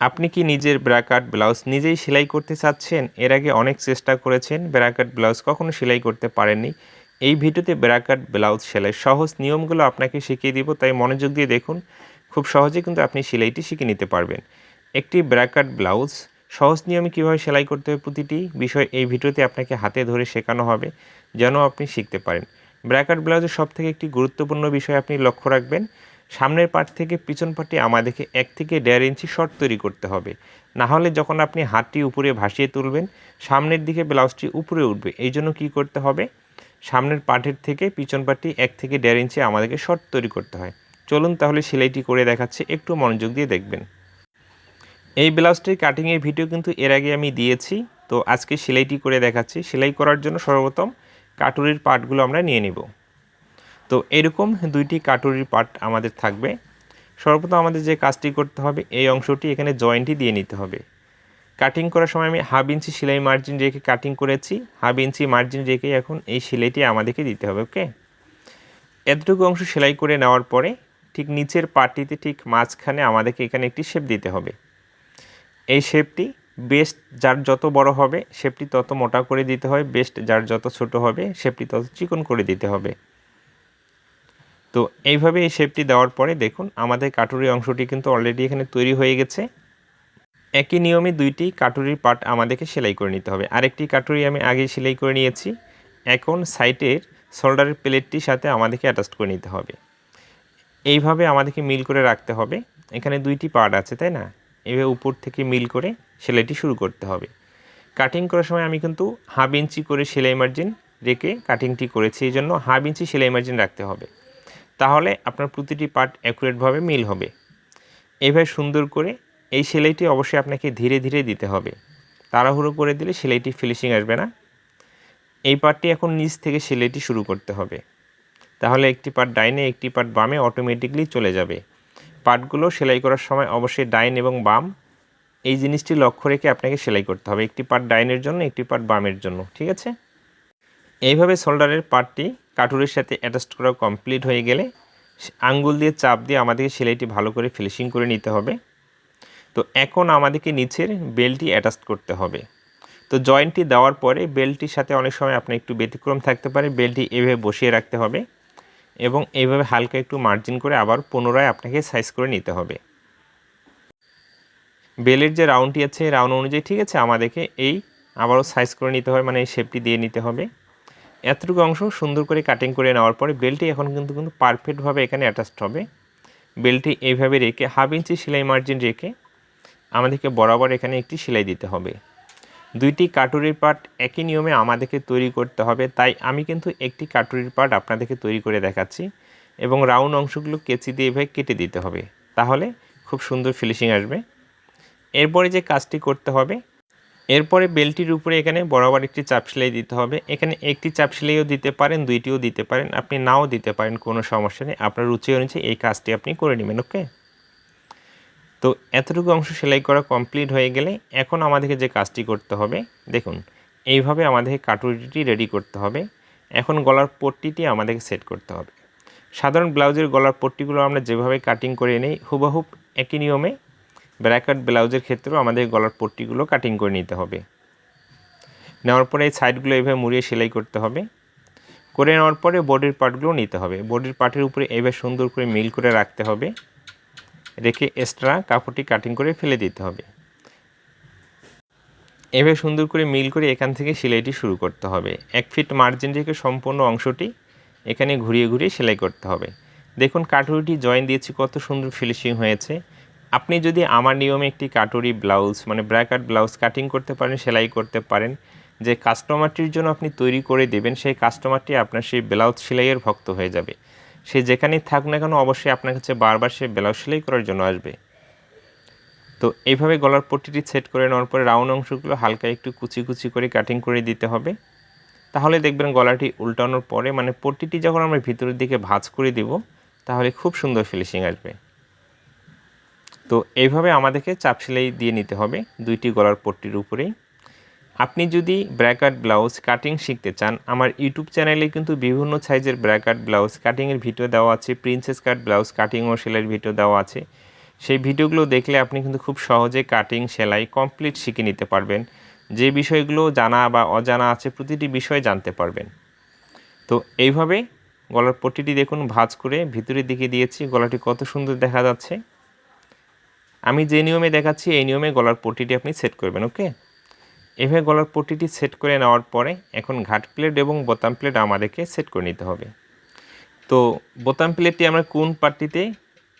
আপনি কি নিজের ব্রাকাট ব্লাউজ নিজেই সেলাই করতে চাচ্ছেন? এর আগে অনেক চেষ্টা করেছেন ব্রাকাট ব্লাউজ কখনো সেলাই করতে পারেননি। এই ভিডিওতে ব্রাকাট ব্লাউজ সেলাই সহজ নিয়মগুলো আপনাকে শিখিয়ে দিব, তাই মনোযোগ দিয়ে দেখুন। খুব সহজে কিন্তু আপনি সেলাইটি শিখে নিতে পারবেন। একটি ব্রাকাট ব্লাউজ সহজ নিয়মে কীভাবে সেলাই করতে হবে প্রতিটি বিষয় এই ভিডিওতে আপনাকে হাতে ধরে শেখানো হবে, যেন আপনি শিখতে পারেন। ব্র্যাকাট ব্লাউজের সব থেকে একটি গুরুত্বপূর্ণ বিষয় আপনি লক্ষ্য রাখবেন সামনের পার্ট থেকে পিছন পার্টে আমাদেরকে এক থেকে দেড় ইঞ্চি শর্ট তৈরি করতে হবে। না হলে যখন আপনি হাতটি উপরে ভাসিয়ে তুলবেন, সামনের দিকে ব্লাউজটি উপরে উঠবে। এই জন্য কী করতে হবে? সামনের পার্টের থেকে পিছন পার্টি এক থেকে দেড় ইঞ্চি আমাদেরকে শর্ট তৈরি করতে হয়। চলুন তাহলে সেলাইটি করে দেখাচ্ছে, একটু মনোযোগ দিয়ে দেখবেন। এই ব্লাউজটির কাটিংয়ের ভিডিও কিন্তু এর আগে আমি দিয়েছি। তো আজকে সেলাইটি করে দেখাচ্ছি। সেলাই করার জন্য সর্বপ্রথম কাটুরির পার্টগুলো আমরা নিয়ে নিব। তো এরকম দুইটি কাটুরির পার্ট আমাদের থাকবে। সর্বপ্রথম আমাদের যে কাজটি করতে হবে, এই অংশটি এখানে জয়েন্টই দিয়ে নিতে হবে। কাটিং করার সময় আমি হাফ ইঞ্চি সেলাই মার্জিন রেখে কাটিং করেছি। হাফ ইঞ্চি মার্জিন রেখে এখন এই সেলাইটি আমাদেরকে দিতে হবে, ওকে? এতটুকু অংশ সেলাই করে নেওয়ার পরে ঠিক নিচের পার্টিতে ঠিক মাঝখানে আমাদেরকে এখানে একটি শেপ দিতে হবে। এই শেপটি বেস্ট যার যত বড় হবে, শেপটি তত মোটা করে দিতে হয়, বেস্ট যার যত ছোট হবে, শেপটি তত চিকন করে দিতে হবে। তো এইভাবে এই শেপটি দেওয়ার পরে দেখুন, আমাদের কাটুরি অংশটি কিন্তু অলরেডি এখানে তৈরি হয়ে গেছে। একই নিয়মে দুইটি কাটুরির পার্ট আমাদেরকে সেলাই করে নিতে হবে। আরেকটি কাটুরি আমি আগে সেলাই করে নিয়েছি। এখন সাইটের শোল্ডারের প্লেটটির সাথে আমাদেরকে অ্যাটাচ করে নিতে হবে। এইভাবে আমাদেরকে মিল করে রাখতে হবে। এখানে দুইটি পার্ট আছে, তাই না? এভাবে উপর থেকে মিল করে সেলাইটি শুরু করতে হবে। কাটিং করার সময় আমি কিন্তু হাফ ইঞ্চি করে সেলাই মার্জিন রেখে কাটিংটি করেছি। এই জন্য হাফ ইঞ্চি সেলাই মার্জিন রাখতে হবে। তাহলে আপনার প্রতিটি পার্ট অ্যাকুরেটভাবে মিল হবে। এইভাবে সুন্দর করে এই সেলাইটি অবশ্যই আপনাকে ধীরে ধীরে দিতে হবে। তাড়াহুড়ো করে দিলে সেলাইটি ফিনিশিং আসবে না। এই পার্টটি এখন নিচ থেকে সেলাইটি শুরু করতে হবে। তাহলে একটি পার্ট ডাইনে, একটি পার্ট বামে অটোমেটিকলি চলে যাবে। পার্টগুলো সেলাই করার সময় অবশ্যই ডাইন এবং বাম এই জিনিসটি লক্ষ্য রেখে আপনাকে সেলাই করতে হবে। একটি পার্ট ডাইনের জন্য, একটি পার্ট বামের জন্য, ঠিক আছে? এইভাবে শোল্ডারের পার্টটি কাটুরের সাথে অ্যাটাচ করা কমপ্লিট হয়ে গেলে আঙ্গুল দিয়ে চাপ দিয়ে আমাদেরকে সেলাইটি ভালো করে ফিনিশিং করে নিতে হবে। তো এখন আমাদেরকে নিচের বেল্টটি অ্যাটাচ করতে হবে। তো জয়েন্টটি দেওয়ার পরে বেল্টটির সাথে অনেক সময় আপনার একটু ব্যতিক্রম থাকতে পারে বেল্টটি এভাবে বসিয়ে রাখতে হবে এবং এইভাবে হালকা একটু মার্জিন করে আবার পুনরায় আপনাকে সাইজ করে নিতে হবে। বেলের যে রাউন্ডটি আছে রাউন্ড অনুযায়ী ঠিক আছে, আমাদেরকে এই আবারও সাইজ করে নিতে হবে মানে এই শেপটি দিয়ে নিতে হবে। এতটুকু অংশ সুন্দর করে কাটিং করে নেওয়ার পরে বেলটি এখন কিন্তু কিন্তু পারফেক্টভাবে এখানে অ্যাটাচড হবে। বেলটি এইভাবে রেখে হাফ ইঞ্চি সেলাই মার্জিন রেখে আমাদেরকে বরাবর এখানে একটি সেলাই দিতে হবে। দুইটি কাটুরির পার্ট একই নিয়মে আমাদেরকে তৈরি করতে হবে, তাই আমি কিন্তু একটি কাটুরির পার্ট আপনাদেরকে তৈরি করে দেখাচ্ছি এবং রাউন্ড অংশগুলো কেচি দিয়ে এভাবে কেটে দিতে হবে। তাহলে খুব সুন্দর ফিনিশিং আসবে। এরপরে যে কাজটি করতে হবে এরপরে বেলটির উপরে এখানে বরাবর একটি চাপ সেলাই দিতে হবে। এখানে একটি চাপ সেলাইও দিতে পারেন, দুইটিও দিতে পারেন। আপনি নাও দিতে পারেন, কোনো সমস্যা নেই। আপনার রুচি অনুযায়ী এই কাজটি আপনি করে নেবেন, ওকে? তো এতটুকু অংশ সেলাই করা কমপ্লিট হয়ে গেলে এখন আমাদেরকে যে কাজটি করতে হবে, দেখুন, এইভাবে আমাদেরকে কাটুরিটি রেডি করতে হবে। এখন গলার পট্টিটি আমাদেরকে সেট করতে হবে। সাধারণ ব্লাউজের গলার পট্টিগুলো আমরা যেভাবে কাটিং করে নেই হুবাহুব একই নিয়মে ব্র্যাকেট ব্লাউজের ক্ষেত্রেও আমাদের গলার পট্টিগুলো কাটিং করে নিতে হবে। নেওয়ার পরে এই সাইডগুলো এভাবে মুড়িয়ে সেলাই করতে হবে। করে নেওয়ার পরে বডির পার্টগুলো নিতে হবে। বডির পার্টের উপরে এভাবে সুন্দর করে মিল করে রাখতে হবে। রেখে এক্সট্রা কাপড়টি কাটিং করে ফেলে দিতে হবে। এভাবে সুন্দর করে মিল করে এখান থেকে সেলাইটি শুরু করতে হবে। এক ফিট মার্জিন রেখে সম্পূর্ণ অংশটি এখানে ঘুরিয়ে ঘুরিয়ে সেলাই করতে হবে। দেখুন কাটুরিটি জয়েন দিয়েছি, কত সুন্দর ফিনিশিং হয়েছে। আপনি যদি আমার নিয়মে একটি কাটুরি ব্লাউজ মানে ব্র্যাকাট ব্লাউজ কাটিং করতে পারেন, সেলাই করতে পারেন, যে কাস্টমারটির জন্য আপনি তৈরি করে দেবেন, সেই কাস্টমারটি আপনার সেই ব্লাউজ সেলাইয়ের ভক্ত হয়ে যাবে। সে যেখানেই থাক না কেন অবশ্যই আপনার কাছে বারবার সে ব্লাউজ সেলাই করার জন্য আসবে। তো এইভাবে গলার পট্টিটি সেট করে নেওয়ার পরে রাউন্ড অংশগুলো হালকা একটু কুচি কুচি করে কাটিং করে দিতে হবে। তাহলে দেখবেন গলাটি উল্টানোর পরে মানে পট্টিটি যখন আমরা ভিতরের দিকে ভাঁজ করে দেব, তাহলে খুব সুন্দর ফিনিশিং আসবে। তো এইভাবে আমাদেরকে চাপ সেলাই দিয়ে নিতে হবে দুইটি গলার পট্টির উপরেই। আপনি যদি ব্র্যাকাট ব্লাউজ কাটিং শিখতে চান, আমার ইউটিউব চ্যানেলে কিন্তু বিভিন্ন সাইজের ব্র্যাকাট ব্লাউজ কাটিংয়ের ভিডিও দেওয়া আছে, প্রিন্সেস কাট ব্লাউজ কাটিং ও সেলাইয়ের ভিডিও দেওয়া আছে। সেই ভিডিওগুলো দেখলে আপনি কিন্তু খুব সহজে কাটিং, সেলাই কমপ্লিট শিখে নিতে পারবেন। যে বিষয়গুলো জানা বা অজানা আছে প্রতিটি বিষয় জানতে পারবেন। তো এইভাবে গলার পট্টিটি দেখুন, ভাঁজ করে ভিতরের দিকে দিয়েছি। গলাটি কত সুন্দর দেখা যাচ্ছে। আমি যে নিয়মে দেখাচ্ছি, এই নিয়মে গলার পট্টিটি আপনি সেট করবেন ওকে এভাবে গলার পট্টিটি সেট করে নেওয়ার পরে এখন ঘাট প্লেট এবং বোতাম প্লেট আমাদেরকে সেট করে নিতে হবে। তো বোতাম প্লেটটি আমরা কোন পার্টিতে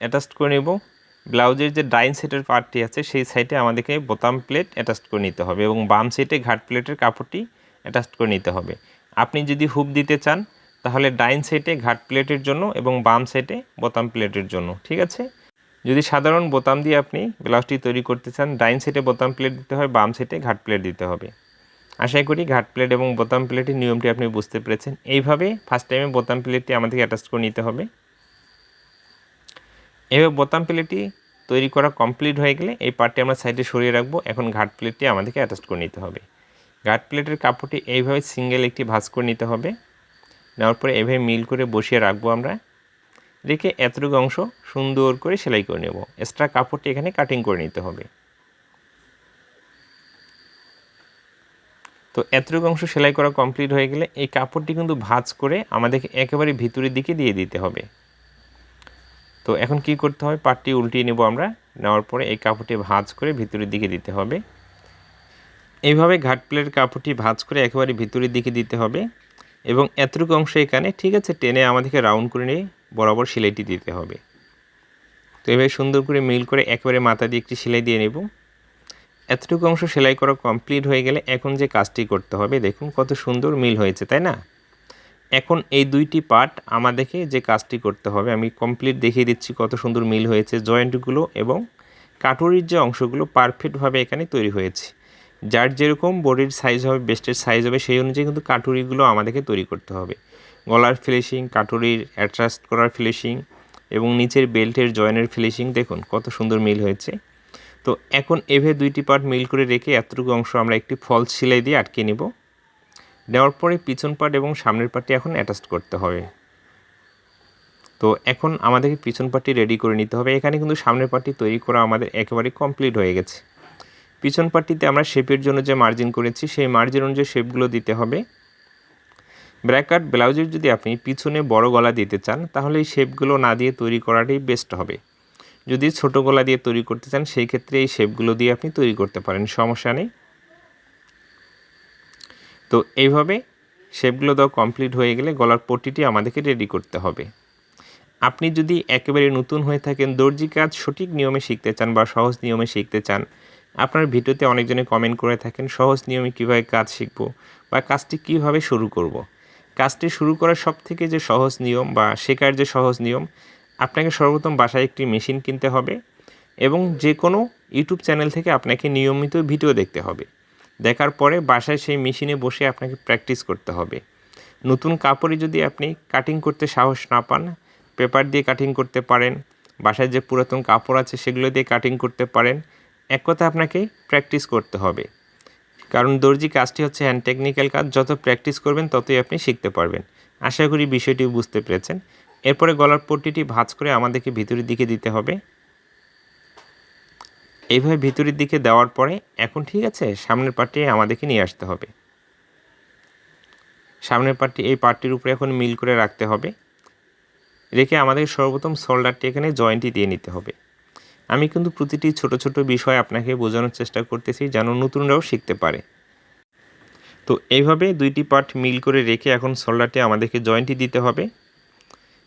অ্যাটাচ করে নেব? ব্লাউজের যে ডাইন সেটের পার্টটি আছে, সেই সাইডে আমাদেরকে বোতাম প্লেট অ্যাটাচ করে নিতে হবে এবং বাম সাইডে ঘাট প্লেটের কাপড়টি অ্যাটাচ করে নিতে হবে। আপনি যদি হুপ দিতে চান, তাহলে ডাইন সাইডে ঘাট প্লেটের জন্য এবং বাম সাইডে বোতাম প্লেটের জন্য, ঠিক আছে? যদি সাধারণ বোতাম দিয়ে আপনি ব্লাউজটি তৈরি করতে চান, ডাইন সেটে বোতাম প্লেট দিতে হয়, বাম সেটে ঘাট প্লেট দিতে হবে। আশা করি ঘাট প্লেট এবং বোতাম প্লেটের নিয়মটি আপনি বুঝতে পেরেছেন। এইভাবে ফার্স্ট টাইমে বোতাম প্লেটটি আমাদেরকে অ্যাটাচ করে নিতে হবে। এভাবে বোতাম প্লেটটি তৈরি করা কমপ্লিট হয়ে গেলে এই পার্টটি আমরা সাইডে সরিয়ে রাখব। এখন ঘাট প্লেটটি আমাদেরকে অ্যাটাচ করে নিতে হবে। ঘাট প্লেটের কাপড়টি এইভাবে সিঙ্গেল একটি ভাঁজ করে নিতে হবে। নেওয়ার পরে এভাবে মিল করে বসিয়ে রাখব আমরা। রেখে এতটুকু অংশ সুন্দর করে সেলাই করে নেব। এক্সট্রা কাপড়টি এখানে কাটিং করে নিতে হবে। তো এতটুকু অংশ সেলাই করা কমপ্লিট হয়ে গেলে এই কাপড়টি কিন্তু ভাঁজ করে আমাদেরকে একেবারে ভিতরের দিকে দিয়ে দিতে হবে। তো এখন কি করতে হবে? পাটটি উল্টিয়ে নেব আমরা। নেওয়ার পরে এই কাপড়টি ভাঁজ করে ভিতরের দিকে দিতে হবে। এইভাবে ঘাট প্লেট কাপড়টি ভাঁজ করে একেবারে ভিতরের দিকে দিতে হবে। এবং এতটুকু অংশ এখানে, ঠিক আছে, টেনে আমাদেরকে রাউন্ড করে নিয়ে বরাবর সেলাইটি দিতে হবে। তো এভাবে সুন্দর করে মিল করে একেবারে মাথা দিয়ে একটি সেলাই দিয়ে নেব। এতটুকু অংশ সেলাই করা কমপ্লিট হয়ে গেলে এখন যে কাজটি করতে হবে, দেখুন কত সুন্দর মিল হয়েছে, তাই না? এখন এই দুইটি পার্ট আমাদেরকে যে কাজটি করতে হবে, আমি কমপ্লিট দেখিয়ে দিচ্ছি কত সুন্দর মিল হয়েছে জয়েন্টগুলো এবং কাটুরির যে অংশগুলো পারফেক্টভাবে এখানে তৈরি হয়েছে। যার যেরকম বডির সাইজ হবে বেস্টের সাইজ হবে, সেই অনুযায়ী কিন্তু কাটুরিগুলো আমাদেরকে তৈরি করতে হবে। গলার ফিনিশিং, কাটুরির অ্যাট্রাস্ট করার ফিনিশিং এবং নিচের বেল্টের জয়েনের ফিনিশিং দেখুন কত সুন্দর মিল হয়েছে। তো এখন এভে দুইটি পার্ট মিল করে রেখে এতটুকু অংশ আমরা একটি ফলস সেলাই দিয়ে আটকে নেব। নেওয়ার পরে পিছন পার্ট এবং সামনের পার্টটি এখন অ্যাটাচ করতে হবে। তো এখন আমাদেরকে পিছন পার্টটি রেডি করে নিতে হবে। এখানে কিন্তু সামনের পার্টটি তৈরি করা আমাদের একেবারে কমপ্লিট হয়ে গেছে। পিছন পার্টিতে আমরা শেপের জন্য যে মার্জিন করেছি, সেই মার্জিন অনুযায়ী শেপগুলো দিতে হবে। ব্র্যাকাট ব্লাউজের যদি আপনি পিছনে বড় গলা দিতে চান, তাহলে এই শেপগুলো না দিয়ে তৈরি করাটাই বেস্ট হবে। যদি ছোট গলা দিয়ে তৈরি করতে চান, সেই ক্ষেত্রে এই শেপগুলো দিয়ে আপনি তৈরি করতে পারেন, সমস্যা নেই। তো এইভাবে শেপগুলো দেওয়া কমপ্লিট হয়ে গেলে গলার পট্টিটি আমাদেরকে রেডি করতে হবে। আপনি যদি একেবারে নতুন হয়ে থাকেন, দর্জি কাজ সঠিক নিয়মে শিখতে চান বা সহজ নিয়মে শিখতে চান, আপনার ভিডিওতে অনেকজনে কমেন্ট করে থাকেন, সহজ নিয়মে কীভাবে কাজ শিখব বা কাজটি কীভাবে শুরু করব। কাজটি শুরু করার সব থেকে যে সহজ নিয়ম বা শেখার যে সহজ নিয়ম, আপনাকে সর্বপ্রথম বাসায় একটি মেশিন কিনতে হবে এবং যে কোনো ইউটিউব চ্যানেল থেকে আপনাকে নিয়মিত ভিডিও দেখতে হবে। দেখার পরে বাসায় সেই মেশিনে বসে আপনাকে প্র্যাকটিস করতে হবে। নতুন কাপড়ে যদি আপনি কাটিং করতে সাহস না পান, পেপার দিয়ে কাটিং করতে পারেন, বাসায় যে পুরাতন কাপড় আছে সেগুলো দিয়ে কাটিং করতে পারেন, এক কথা আপনাকে প্র্যাকটিস করতে হবে। কারণ দর্জি কাজটি হচ্ছে হ্যান্ড টেকনিক্যাল কাজ, যত প্র্যাকটিস করবেন ততই আপনি শিখতে পারবেন। আশা করি বিষয়টি বুঝতে পেরেছেন। এরপরে গলার পট্টিটি ভাঁজ করে আমাদেরকে ভিতরের দিকে দিতে হবে। এইভাবে ভিতরের দিকে দেওয়ার পরে এখন ঠিক আছে, সামনের পার্টি আমাদেরকে নিয়ে আসতে হবে। সামনের পার্টি এই পার্টির উপরে এখন মিল করে রাখতে হবে। রেখে আমাদের সর্বপ্রথম শোল্ডারটি এখানে জয়েন্টটি দিয়ে নিতে হবে। আমি কিন্তু প্রতিটি ছোট ছোট বিষয় আপনাকে বোঝানোর চেষ্টা করতেছি যেন নতুনরাও শিখতে পারে। তো এইভাবে দুইটি পার্ট মিল করে রেখে এখন শোল্ডারটি আমাদেরকে জয়েন্টটি দিতে হবে।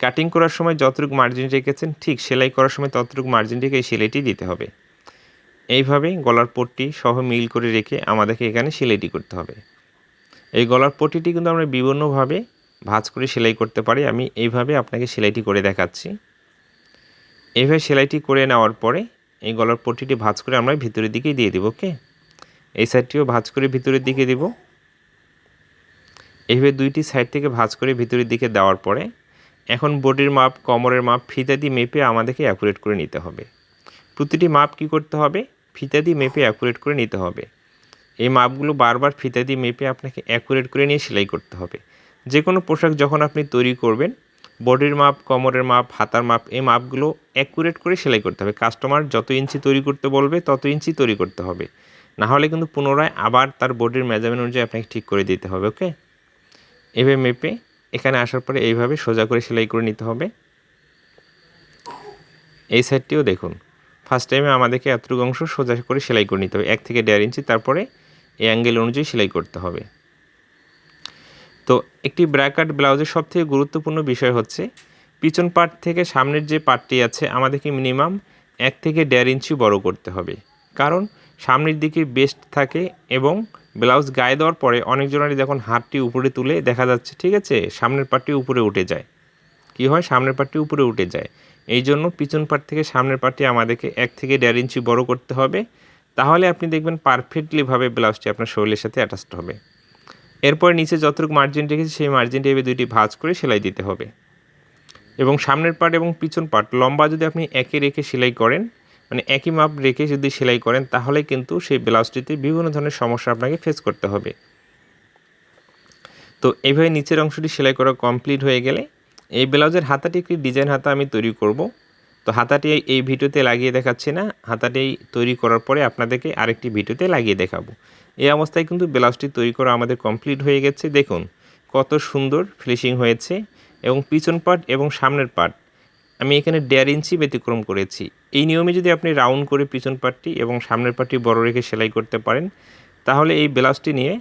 কাটিং করার সময় যতটুকু মার্জিন রেখেছেন, ঠিক সেলাই করার সময় ততটুকু মার্জিন রেখে এই সেলাইটি দিতে হবে। এইভাবে গলার পট্টি সহ মিল করে রেখে আমাদেরকে এখানে সেলাইটি করতে হবে। এই গলার পট্টিটি কিন্তু আমরা বিভিন্নভাবে ভাঁজ করে সেলাই করতে পারি। আমি এইভাবে আপনাকে সেলাইটি করে দেখাচ্ছি। এইভাবে সেলাইটি করে নেওয়ার পরে এই গলার পট্টিটি ভাঁজ করে আমরা ভিতরের দিকে দিয়ে দেবো, ওকে? এই সাইডটিও ভাঁজ করে ভিতরের দিকে দিব। এইভাবে দুইটি সাইড থেকে ভাঁজ করে ভিতরের দিকে দেওয়ার পরে এখন বডির মাপ, কমরের মাপ, ফিতা দিয়ে মেপে আমাদেরকে অ্যাকুরেট করে নিতে হবে। প্রতিটি মাপ কি করতে হবে? ফিতা দিয়ে মেপে অ্যাকুরেট করে নিতে হবে। এই মাপগুলো বারবার ফিতা দিয়ে মেপে আপনাকে অ্যাকুরেট করে নিয়ে সেলাই করতে হবে। যে কোনো পোশাক যখন আপনি তৈরি করবেন বডির মাপ, কোমরের মাপ, হাতার মাপ, এই মাপগুলো অ্যাকুরেট করে সেলাই করতে হবে। কাস্টমার যত ইঞ্চি তৈরি করতে বলবে, তত ইঞ্চি তৈরি করতে হবে। না হলে কিন্তু পুনরায় আবার তার বডির মেজারমেন্ট অনুযায়ী আপনাকে ঠিক করে দিতে হবে ওকে এভাবে মেপে এখানে আসার পরে এইভাবে সোজা করে সেলাই করে নিতে হবে। এই সাইডটিও দেখুন। ফার্স্ট টাইমে আমাদেরকে এতটুকু অংশ সোজা করে সেলাই করে নিতে হবে, এক থেকে দেড় ইঞ্চি। তারপরে এই অ্যাঙ্গেল অনুযায়ী সেলাই করতে হবে। তো একটি ব্র্যাকাট ব্লাউজের সবথেকে গুরুত্বপূর্ণ বিষয় হচ্ছে, পিছন পার্ট থেকে সামনের যে পার্টটি আছে আমাদেরকে মিনিমাম এক থেকে দেড় ইঞ্চি বড় করতে হবে। কারণ সামনের দিকে বেস্ট থাকে এবং ব্লাউজ গায়ে দেওয়ার পরে অনেকজনেরই যখন হাতটি উপরে তুলে দেখা যাচ্ছে, ঠিক আছে? সামনের পার্টটি উপরে উঠে যায়। কি হয়? সামনের পার্টটি উপরে উঠে যায়। এই জন্য পিছন পার্ট থেকে সামনের পার্টটি আমাদেরকে এক থেকে দেড় ইঞ্চি বড় করতে হবে। তাহলে আপনি দেখবেন পারফেক্টলিভাবে ব্লাউজটি আপনার শরীরের সাথে অ্যাটাচড হবে। এরপর নিচে যতটুকু মার্জিন রেখেছি, সেই মার্জিনটি এভাবে দুইটি ভাঁজ করে সেলাই দিতে হবে। এবং সামনের পার্ট এবং পিছন পার্ট লম্বা যদি আপনি একই রেখে সেলাই করেন মানে একই মাপ রেখে যদি সেলাই করেন, তাহলে কিন্তু সেই ব্লাউজটিতে বিভিন্ন ধরনের সমস্যা আপনাকে ফেস করতে হবে। তো এইভাবে নিচের অংশটি সেলাই করা কমপ্লিট হয়ে গেলে, এই ব্লাউজের হাতাটি একটি ডিজাইন হাতা আমি তৈরি করব। তো হাতাটি এই ভিডিওতে লাগিয়ে দেখাচ্ছি না, হাতাটি তৈরি করার পরে আপনাদেরকে আরেকটি ভিডিওতে লাগিয়ে দেখাবো। এই অবস্থায় কিন্তু ব্লাউজটি তৈরি করা আমাদের কমপ্লিট হয়ে গেছে। দেখুন, কত সুন্দর ফিনিশিং হয়েছে এবং পিছন পার্ট এবং সামনের পার্ট আমি এখানে দেড় ইঞ্চি ব্যতিক্রম করেছি। এই নিয়মে যদি আপনি রাউন্ড করে পিছন পার্টটি এবং সামনের পার্টটি বড় রেখে সেলাই করতে পারেন, তাহলে এই ব্লাউজটি নিয়ে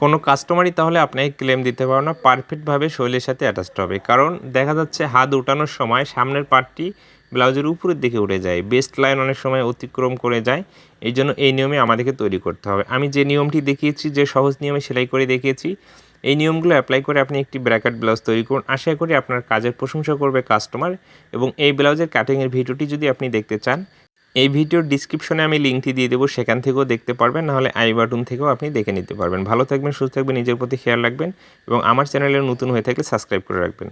কোনো কাস্টমারই তাহলে আপনাকে ক্লেম দিতে পারো না। পারফেক্টভাবে শৈলের সাথে অ্যাটাচড হবে। কারণ দেখা যাচ্ছে হাত উঠানোর সময় সামনের পার্টটি ব্লাউজের উপরের দিকে উঠে যায় বেস্ট লাইন অনেক সময় অতিক্রম করে যায়, এই জন্য এই নিয়মে আমাদেরকে তৈরি করতে হবে। আমি যে নিয়মটি দেখিয়েছি, যে সহজ নিয়মে সেলাই করে দেখিয়েছি, এই নিয়মগুলো অ্যাপ্লাই করে আপনি একটি ব্র্যাকেট ব্লাউজ তৈরি করুন। আশা করি আপনার কাজের প্রশংসা করবে কাস্টমার এবং এই ব্লাউজের কাটিংয়ের ভিডিওটি যদি আপনি দেখতে চান, এই ভিডিওর ডিসক্রিপশনে আমি লিঙ্কটি দিয়ে দেবো, সেখান থেকেও দেখতে পারবেন, নাহলে আই বাটন থেকেও আপনি দেখে নিতে পারবেন। ভালো থাকবেন, সুস্থ থাকবেন, নিজের প্রতি খেয়াল রাখবেন এবং আমার চ্যানেলে নতুন হয়ে থাকলে সাবস্ক্রাইব করে রাখবেন।